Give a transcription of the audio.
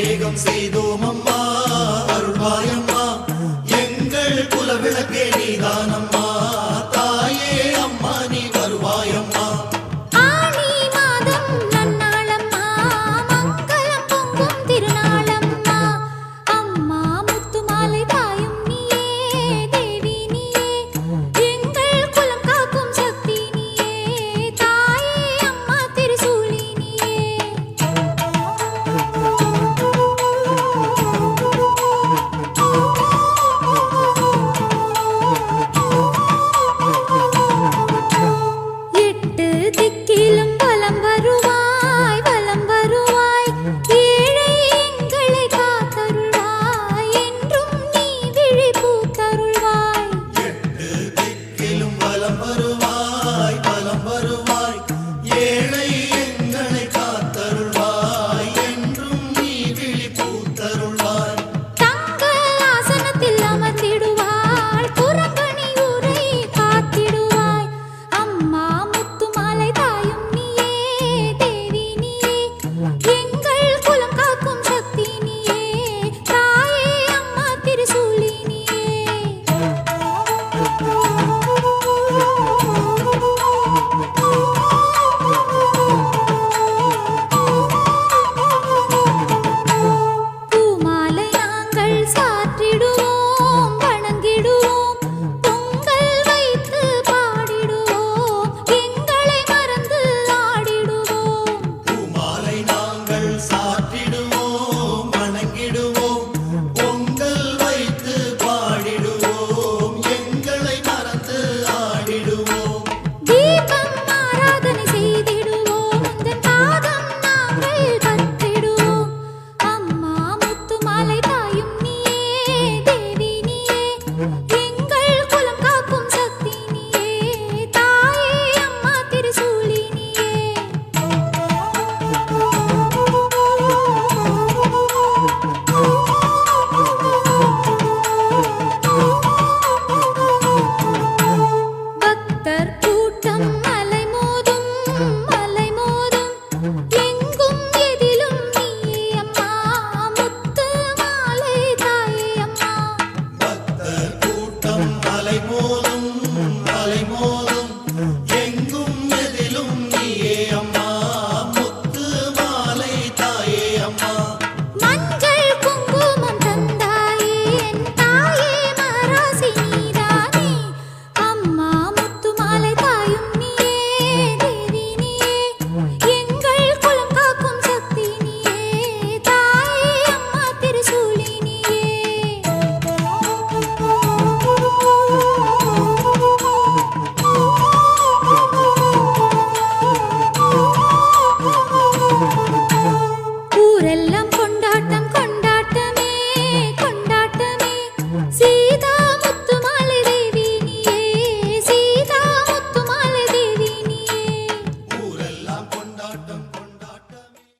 அபிஷேகம் செய்தோம் அம்மா அருள்வாயம்மா. எங்கள் குலவிளக்கே நீதானம்மா. come on.